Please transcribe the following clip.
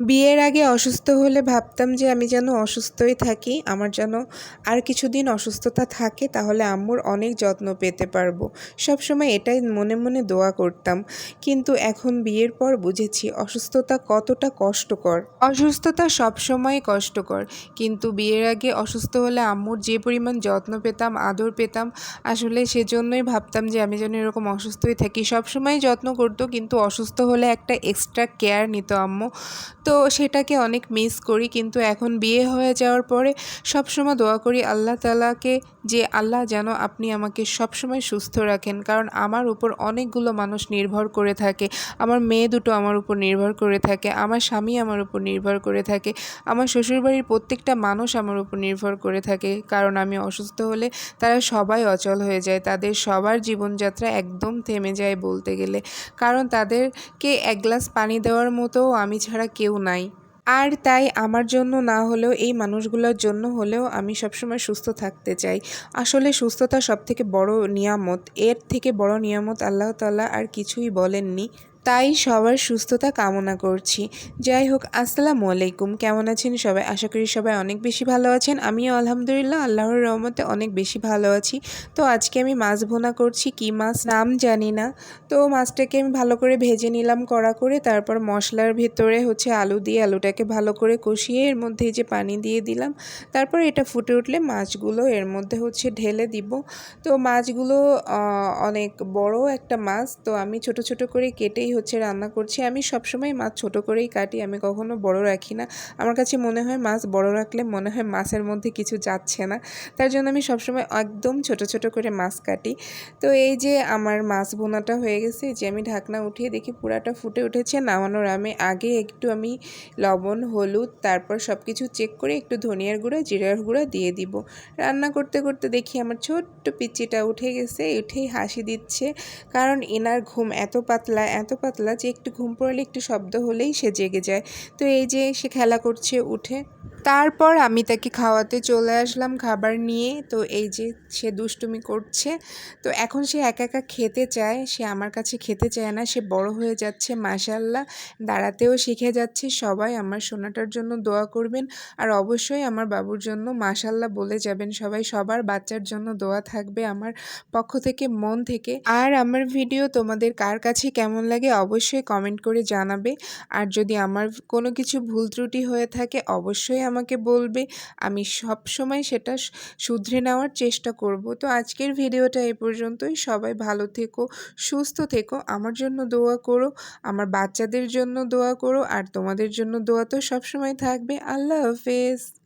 বিয়ের আগে অসুস্থ হলে ভাবতাম যে আমি যেন অসুস্থই থাকি, আমার যেন আর কিছুদিন অসুস্থতা থাকে তাহলে আম্মুর অনেক যত্ন পেতে পারব। সবসময় এটাই মনে মনে দোয়া করতাম। কিন্তু এখন বিয়ের পর বুঝেছি অসুস্থতা কতটা কষ্টকর। অসুস্থতা সবসময় কষ্টকর। কিন্তু বিয়ের আগে অসুস্থ হলে আম্মুর যে পরিমাণ যত্ন পেতাম, আদর পেতাম, আসলে সেজন্যই ভাবতাম যে আমি যেন এরকম অসুস্থই থাকি। সবসময় যত্ন করতো, কিন্তু অসুস্থ হলে একটা এক্সট্রা কেয়ার নিত আম্মু। তো সেটাকে অনেক মিস করি। কিন্তু এখন বিয়ে হয়ে যাওয়ার পরে সবসময় দোয়া করি আল্লাহ তালাকে যে, আল্লাহ যেন আপনি আমাকে সবসময় সুস্থ রাখেন। কারণ আমার উপর অনেকগুলো মানুষ নির্ভর করে থাকে। আমার মেয়ে দুটো আমার উপর নির্ভর করে থাকে। আমার স্বামী আমার উপর নির্ভর করে থাকে। আমার শ্বশুরবাড়ির প্রত্যেকটা মানুষ আমার উপর নির্ভর করে থাকে। কারণ আমি অসুস্থ হলে তারা সবাই অচল হয়ে যায়। তাদের সবার জীবনযাত্রা একদম থেমে যায় বলতে গেলে। কারণ তাদেরকে এক গ্লাস পানি দেওয়ার মতো আমি ছাড়া কেউ নাই। আর তাই আমার জন্য না হলেও এই মানুষগুলোর জন্য হলেও আমি সবসময় সুস্থ থাকতে চাই। আসলে সুস্থতা সব থেকে বড় নিয়ামত। এর থেকে বড় নিয়ামত আল্লাহ আর কিছুই বলেননি। তাই সবার সুস্থতা কামনা করছি। যাই হোক, আসসালামু আলাইকুম। কেমন আছেন সবাই? আশা করি সবাই অনেক বেশি ভালো আছেন। আমিও আলহামদুলিল্লাহ আল্লাহর রহমতে অনেক বেশি ভালো আছি। তো আজকে আমি মাছ ভোনা করছি। কি মাছ? নাম জানি না। তো মাছটাকে আমি ভালো করে ভেজে নিলাম কড়া করে। তারপর মশলার ভেতরে হচ্ছে আলু দিয়ে আলুটাকে ভালো করে কষিয়ে এর মধ্যে যে পানি দিয়ে দিলাম। তারপর এটা ফুটে উঠলে মাছগুলো এর মধ্যে হচ্ছে ঢেলে দিব। তো মাছগুলো অনেক বড় একটা মাছ। তো আমি ছোট ছোট করে কেটেই হচ্ছে রান্না করছি। আমি সবসময় মাছ ছোট করেই কাটি, আমি কখনো বড় রাখি না। আমার কাছে মনে হয় মাছ বড় রাখলে মনে হয় মাছের মধ্যে কিছু যাচ্ছে না। তার জন্য আমি সবসময় একদম ছোট ছোট করে মাছ কাটি। তো এই যে আমার মাছ বোনাটা হয়ে গেছে যে আমি ঢাকনা উঠিয়ে দেখি পুরাটা ফুটে উঠেছে। নামানোর আমি আগে একটু আমি লবণ, হলুদ, তারপর সব কিছু চেক করে একটু ধনিয়ার গুঁড়া, জিরার গুঁড়া দিয়ে দিব। রান্না করতে করতে দেখি আমার ছোট্ট পিচিটা উঠে গেছে, উঠেই হাসি দিচ্ছে। কারণ এনার ঘুম এত পাতলা, এত পাতলা যে একটু ঘুম পড়ালে একটু শব্দ হলেই সে জেগে যায়। তো এই যে সে খেলা করছে, উঠে। তারপর আমি তাকে খাওয়াতে চলে আসলাম খাবার নিয়ে। তো এই যে সে দুষ্টুমি করছে, তো এখন সে একা একা খেতে চায়। সে আমার কাছে খেতে চায় না, সে বড় হয়ে যাচ্ছে মাশাল্লাহ দাঁড়াতেও শিখে যাচ্ছে সবাই, আমার সোনাটার জন্য দোয়া করবেন। আর অবশ্যই আমার বাবুর জন্য মাশাল্লাহ বলে যাবেন সবাই, সবার বাচ্চার জন্য দোয়া থাকবে আমার পক্ষ থেকে, মন থেকে। আর আমার ভিডিও তোমাদের কার কাছে কেমন লাগে অবশ্যই কমেন্ট করে জানাবে। আর যদি আমার কোনো কিছু ভুল ত্রুটি হয়ে থাকে, অবশ্যই আমাকে বলবে, আমি সব সময় সেটা শুধরে নেওয়ার চেষ্টা করব। তো আজকের ভিডিওটা এ পর্যন্তই। সবাই ভালো থেকো, সুস্থ থেকো। আমার জন্য দোয়া করো, আমার বাচ্চাদের জন্য দোয়া করো, আর তোমাদের জন্য দোয়া তো সবসময় থাকবে। আল্লাহ হাফেজ।